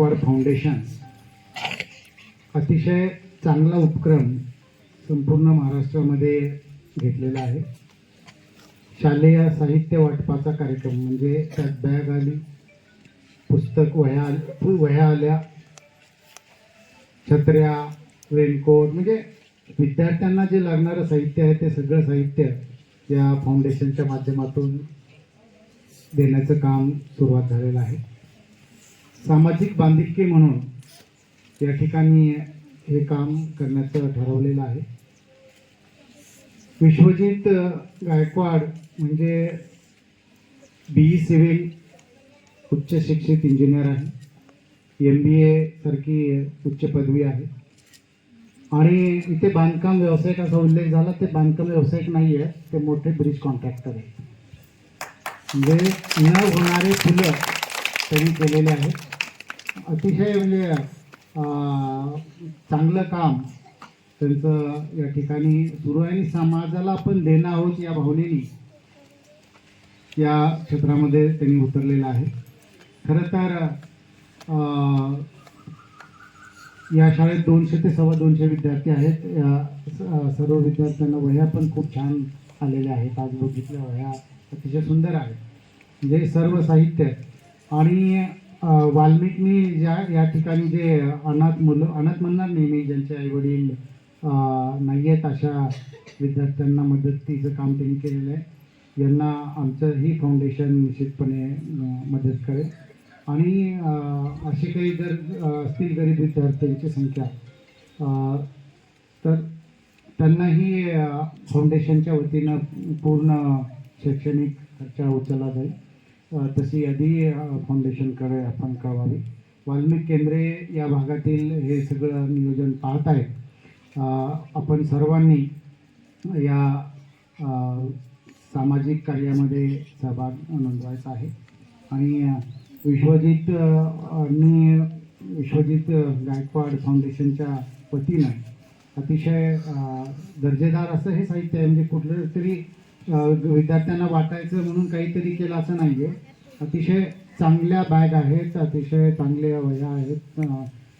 Gaikwad foundation अतिशय चांगला उपक्रम संपूर्ण महाराष्ट्रामध्ये घेतलेला आहे. शालेय साहित्य वाटपाचा कार्यक्रम म्हणजे त्यात बॅग आली पुस्तक वह्या आल- वह्या आल्या. छत्र्या रेनकोट म्हणजे विद्यार्थ्यांना जे लागणारं साहित्य आहे ते सगळं साहित्य या फाउंडेशनच्या माध्यमातून देण्याचं काम सुरुवात झालेलं आहे. सामाजिक बांधिलकी म्हणून या ठिकाणी हे काम करण्याचं ठरवलेलं आहे. विश्वजित गायकवाड म्हणजे बी ई सिव्हिल उच्च शिक्षित इंजिनियर आहे. एम बी ए सारखी उच्च पदवी आहे. आणि इथे बांधकाम व्यावसायिक असा उल्लेख झाला ते बांधकाम व्यावसायिक नाही आहे ते मोठे ब्रिज कॉन्ट्रॅक्टर आहे म्हणजे न होणारे फुलं त्यांनी केलेले आहेत. अतिशय म्हणजे चांगलं काम त्यांचं या ठिकाणी सुरू आहे आणि समाजाला आपण देणं आहोत या भावनेने या क्षेत्रामध्ये त्यांनी उतरलेलं आहे. खरं तर या शाळेत दोनशे ते सव्वा दोनशे विद्यार्थी आहेत. या सर्व विद्यार्थ्यांना वह्या पण खूप छान आलेल्या आहेत. आज बघितल्या वह्या अतिशय सुंदर आहेत. म्हणजे सर्व साहित्य आणि वाल्मिकनी ज्या या ठिकाणी जे अनाथ मुलं अनाथ म्हणणार नाही मी ज्यांचे आईवडील नाही आहेत अशा विद्यार्थ्यांना मदतीचं काम त्यांनी केलेलं आहे. यांना आमचं ही फाउंडेशन निश्चितपणे मदत करेल. आणि असे काही जर असतील गरीब विद्यार्थ्यांची संख्या तर त्यांनाही फाउंडेशनच्या वतीनं पूर्ण शैक्षणिक खर्च उचलला जाईल. तशी यादी अं, फाउंडेशनकडे आपण कळवावी वाल्मिक केंद्रे या भागातील हे सगळं नियोजन पाहत आहेत. आपण सर्वांनी या सामाजिक कार्यामध्ये सहभाग नोंदवायचा आहे. आणि विश्वजित आणि विश्वजित गायकवाड फाउंडेशनच्या वतीनं अतिशय दर्जेदार असं हे साहित्य आहे. म्हणजे कुठलं तरी विद्यार्थ्यांना वाटायचं म्हणून काहीतरी केलं असं नाही आहे अतिशय चांगल्या बॅग आहेत अतिशय चांगल्या वह्या आहेत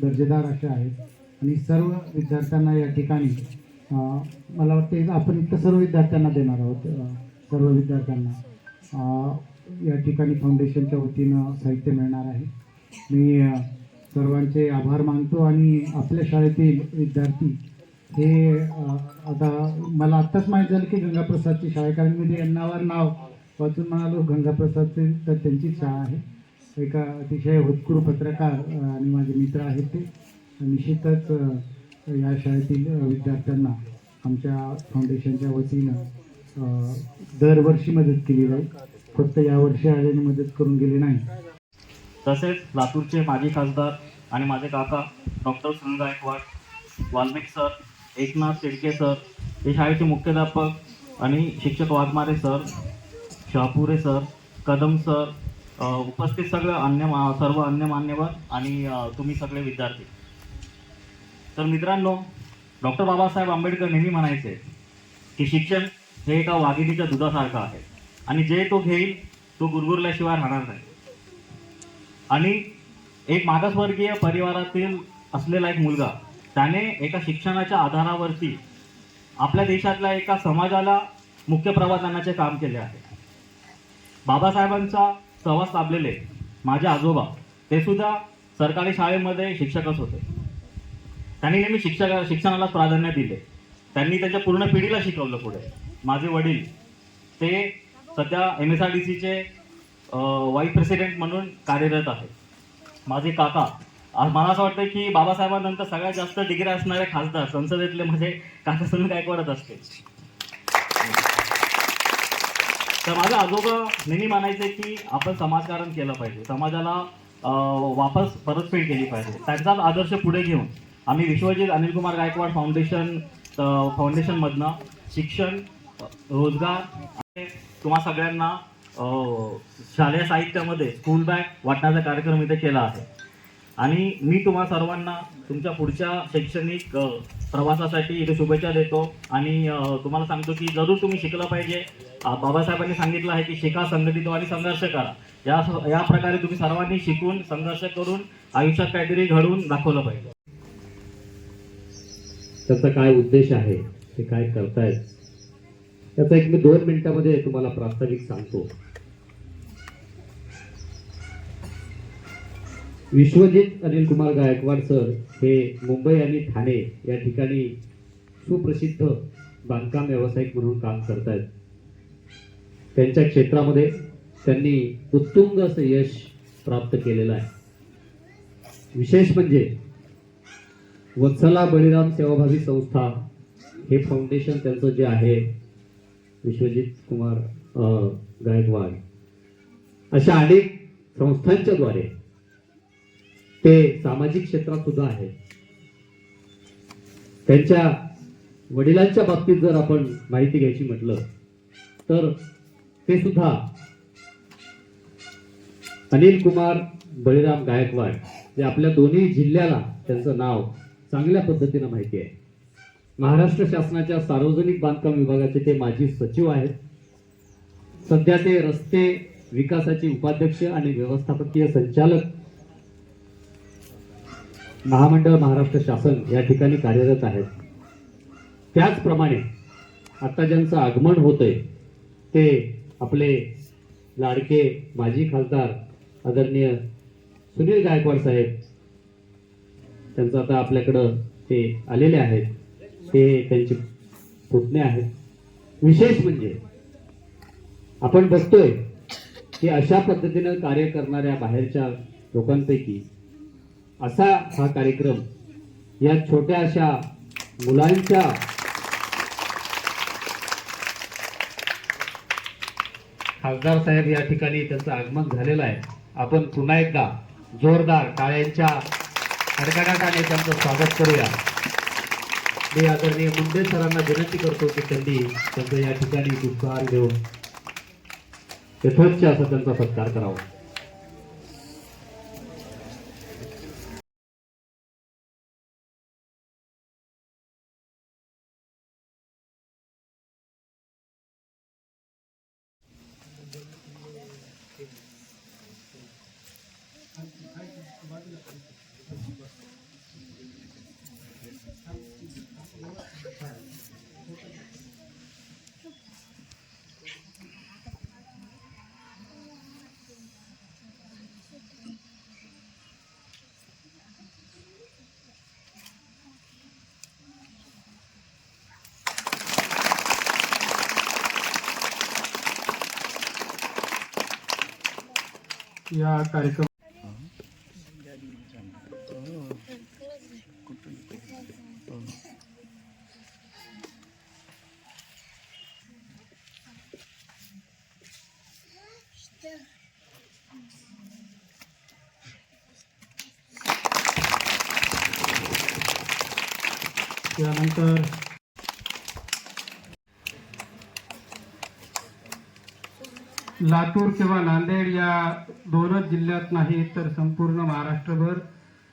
दर्जेदार अशा आहेत. आणि सर्व विद्यार्थ्यांना या ठिकाणी मला वाटते आपण तर सर्व विद्यार्थ्यांना देणार आहोत. सर्व विद्यार्थ्यांना या ठिकाणी फाउंडेशनच्या वतीनं साहित्य मिळणार आहे. मी सर्वांचे आभार मानतो आणि आपल्या शाळेतील विद्यार्थी हे आता मला आत्ताच माहीत झालं की गंगाप्रसादची शाळा आहे. कारण मी ते नावावर नाव वाचून म्हणालो गंगाप्रसादचे तर त्यांचीच शाळा आहे. एका अतिशय होतकुरू पत्रकार आणि माझे मित्र आहेत ते. निश्चितच या शाळेतील विद्यार्थ्यांना आमच्या फाउंडेशनच्या वतीनं दरवर्षी मदत केली जाईल. फक्त यावर्षी आल्याने मदत करून गेली नाही. तसेच लातूरचे माजी खासदार आणि माझे काका doctor Sunil Gaikwad Valmik sir Eknath Shedke sir हे शाळेचे मुख्याध्यापक आणि शिक्षक Waghmare sir Shahapure sir Kadam sir उपस्थित सगळे अन्य मा- सर्व अन्य मान्यवर आणि तुम्ही सगळे विद्यार्थी. तर मित्रांनो डॉक्टर बाबासाहेब आंबेडकर नेहमी म्हणायचे की शिक्षण हे एका वाघिणीच्या दुधासारखं आहे आणि जे तो घेईल तो गुरगुरल्याशिवाय राहणार नाही. आणि एक मागासवर्गीय परिवारातील असलेला एक मुलगा त्याने एका शिक्षणाच्या आधारावरती आपल्या देशातल्या एका समाजाला मुख्य प्रवास आणण्याचे काम केले आहे. बाबासाहेबांचा सहवास लाभलेले माझे आजोबा ते सुद्धा सरकारी शाळेमध्ये शिक्षकच होते. त्यांनी नेहमी शिक्षक शिक्षणाला प्राधान्य दिले. त्यांनी त्याच्या पूर्ण पिढीला शिकवलं पुढे. माझे वडील ते सध्या एम एस आर डी सीचे वाईस प्रेसिडेंट म्हणून कार्यरत आहेत. माझे काका मला असं वाटतं की बाबासाहेबांनंतर सगळ्यात जास्त डिग्री असणारे खासदार संसदेतले म्हणजे काका सुनील गायकवाडच असते तर माझं आजोबा नेहमी म्हणायचे की आपण समाजकारण केलं पाहिजे. समाजाला वापस परतफेड केली पाहिजे. त्यांचाच आदर्श पुढे घेऊन आम्ही विश्वजित अनिल कुमार गायकवाड फाउंडेशन फाउंडेशनमधनं शिक्षण रोजगार तुम्हा सगळ्यांना शालेय साहित्यामध्ये स्कूल बॅग वाटण्याचा कार्यक्रम इथे केला आहे. आणि मी तुम्हा सर्वांना तुमच्या पुढच्या शैक्षणिक प्रवासासाठी इथे शुभेच्छा देतो. आणि तुम्हाला सांगतो की जरूर तुम्ही शिकलं पाहिजे. बाबासाहेबांनी सांगितलं आहे की शिका संघटित आणि संघर्ष करा. या या प्रकारे तुम्ही सर्वांनी शिकून संघर्ष करून आयुष्यात काहीतरी घडवून दाखवलं पाहिजे. त्याचा काय उद्देश आहे? ते काय करतायत? त्याचा एक मी दोन मिनिटामध्ये तुम्हाला प्रास्ताविक सांगतो. विश्वजित अनिल कुमार गायकवाड सर हे मुंबई आणि ठाणे या ठिकाणी सुप्रसिद्ध बांधकाम व्यावसायिक म्हणून काम करत आहेत त्यांच्या क्षेत्रामध्ये त्यांनी उत्तुंग असं यश प्राप्त केलेलं आहे. विशेष म्हणजे वत्सला बळीराम सेवाभावी संस्था हे फाउंडेशन त्यांचं जे आहे विश्वजित कुमार गायकवाड अशा अनेक संस्थांच्याद्वारे ते सामाजिक क्षेत्रात सुद्धा आहे. त्यांच्या वडिलांच्या बाबतीत जर आपण माहिती घ्यायची म्हटलं तर ते सुद्धा अनिल कुमार बळीराम गायकवाड जे आपल्या दोन्ही जिल्ह्याला त्यांचं नाव चांगल्या पद्धतीनं माहिती आहे. महाराष्ट्र शासनाच्या सार्वजनिक बांधकाम विभागाचे ते माजी सचिव आहेत. सध्या ते रस्ते विकासाचे उपाध्यक्ष आणि व्यवस्थापकीय संचालक महामंडळ महाराष्ट्र शासन या ठिकाणी कार्यरत आहेत त्याचप्रमाणे आता ज्यांचं आगमन होतंय ते आपले लाडके माजी खासदार आदरणीय सुनील गायकवाड साहेब त्यांचं आता आपल्याकडं ते आलेले आहेत. ते त्यांचे पुतणे आहेत. विशेष म्हणजे आपण बघतोय की अशा पद्धतीनं कार्य करणाऱ्या बाहेरच्या लोकांपैकी असा हा कार्यक्रम या छोट्या अशा मुलांच्या खासदार साहेब या ठिकाणी त्यांचं आगमन झालेलं आहे. आपण पुन्हा एकदा जोरदार टाळ्यांच्या कडकडाटाने त्यांचं स्वागत करूया. मी आदरणीय मुंडे सरांना विनंती करतो की त्यांनी त्यांचं या ठिकाणी पुष्पहार घेऊन यथोच्च असा त्यांचा सत्कार करावा. या कार्यक्रम त्यानंतर लातूर किंवा नांदेड या दोनच जिल्ह्यात नाही तर संपूर्ण महाराष्ट्रभर.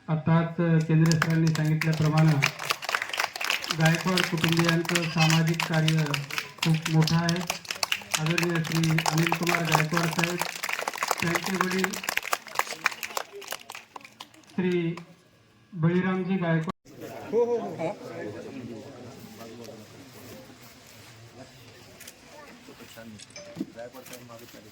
आताच केंद्र सरांनी सांगितल्याप्रमाणे गायकवाड कुटुंबियांचं सामाजिक कार्य खूप मोठं आहे. आदरणीय श्री अनिल कुमार गायकवाड साहेब त्यांचे वडील श्री बळीरामजी गायकवाड हो, हो, हो. Bakanlığı Haberleri.